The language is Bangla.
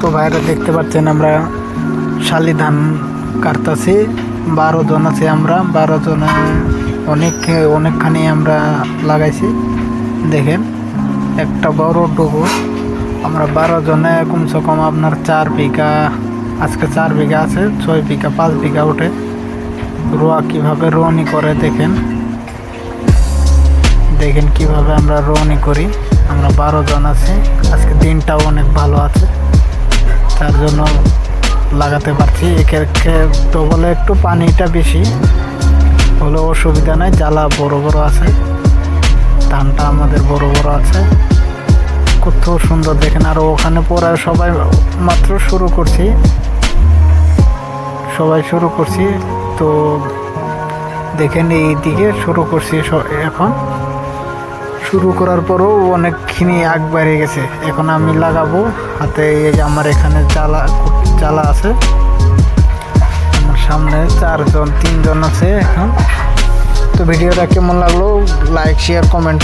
তো ভাইরা দেখতে পাচ্ছেন আমরা শালি ধান কাটতাছি, বারো জন আছে আমরা, বারো জনে অনেক, অনেকখানি আমরা লাগাইছি। দেখেন, একটা বড় ডুবো আমরা বারো জনে কমসে কম আপনার চার বিঘা, আজকে চার বিঘা আছে, ছয় বিঘা, পাঁচ বিঘা ওঠে। রোয়া কীভাবে রোয়ানি করে দেখেন। দেখেন কীভাবে আমরা রোয়ানি করি। আমরা বারো জন আছি, আজকে দিনটাও অনেক ভালো আছে। তার জন্য লাগাতে পারছি। একে ডবলে একটু পানিটা বেশি হলে অসুবিধা নাই। জ্বালা বড় বড় আছে। ধানটা আমাদের বড় বড় আছে। কত সুন্দর দেখেন। আর ওখানে পরে সবাই মাত্র শুরু করছি। সবাই শুরু করছি। তো দেখেন এই দিকে শুরু করছি এখন। শুরু করার পরও অনেকখানি আগ বেড়ে গেছে। এখন আমি লাগাবো, হাতে এই যে আমার এখানে চালা জ্বালা আছে। আমার সামনে চারজন, তিনজন আছে এখন। তো ভিডিওটা কেমন লাগল? Like share comment